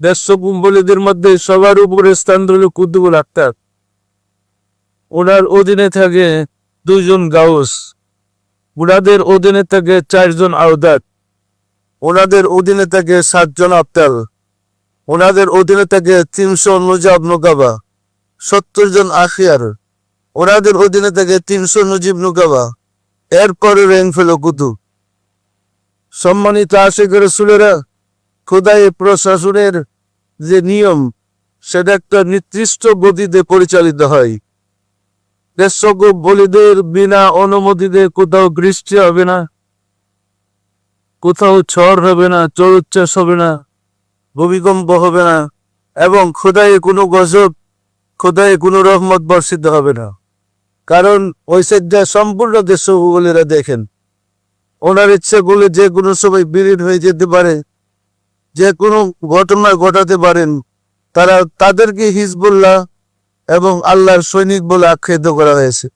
দেড়শো কুম্বলীদের মধ্যে সবার উপরে স্থান রইল কুদ্দুবুল আক্তার। ওনার অধীনে থাকে দুইজন গাউস। ওনাদের অধীনে থাকে চারজন আওদাত ওনাদের অধীনে থাকে সাতজন আফতাল। ওনাদের অধীনে থাকে তিনশো নজাব নোকাবা। সত্তর জন আখিয়ার ওনাদের অধীনে থাকে তিনশো নজিব নোকাবা। এরপরে র্যাঙ্ক ফেল কুতুব। সম্মানিত আশেখের রসুলেরা খোদাই প্রশাসনের যে নিয়ম, সেটা একটা নির্দিষ্ট গতিতে পরিচালিত হয়। দেশক বলিদের বিনা অনুমতিতে কোথাও বৃষ্টি হবে না, কোথাও ঝড় হবে না চরুচ্ছ্বাস হবে না, ভূমিকম্প হবে না, এবং খোদায় কোনো গজব খোদায় কোনো রহমত বর্ষিত হবে না। কারণ ওই সম্পূর্ণ দেশগুলিরা দেখেন। ওনার ইচ্ছে বলে যে কোনো সময় বিলীন হয়ে যেতে পারে যে কোনো ঘটনা ঘটাতে পারেন, তারা তাদেরকে হিজবুল্লাহ এবং আল্লাহর সৈনিক বলে আখ্যায়িত করা হয়েছে।